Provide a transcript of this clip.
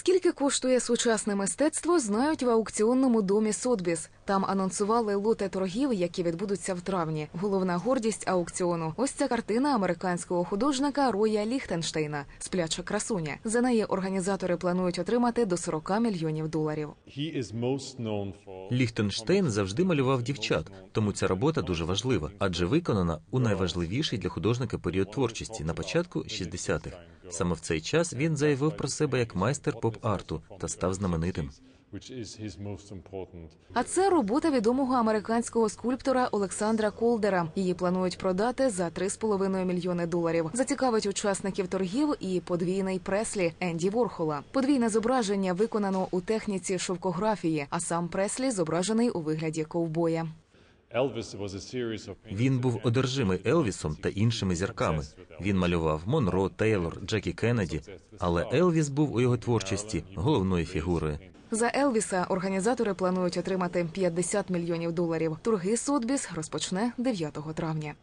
Скільки коштує сучасне мистецтво, знають в аукціонному домі Сотбіс. Там анонсували лоти торгів, які відбудуться в травні. Головна гордість аукціону. Ось ця картина американського художника Роя Ліхтенштейна Спляча красуня. За неї організатори планують отримати до 40 мільйонів доларів. Ліхтенштейн завжди малював дівчат, тому ця робота дуже важлива, адже виконана у найважливіший для художника період творчості на початку 60-х. Саме в цей час він заявив про себе як майстер поп-арту та став знаменитим. А це робота відомого американського скульптора Олександра Колдера. Її планують продати за 3,5 мільйони доларів. Зацікавить учасників торгів і подвійний преслі Енді Ворхола. Подвійне зображення виконано у техніці шовкографії, а сам преслі зображений у вигляді ковбоя. Elvis was a series of Він був одержимий Елвісом та іншими зірками. Він малював Монро, Тейлор, Джекі Кеннеді, але Елвіс був у його творчості головною фігурою. За Елвіса організатори планують отримати 50 мільйонів доларів. Торги Сотбіс розпочне 9 травня.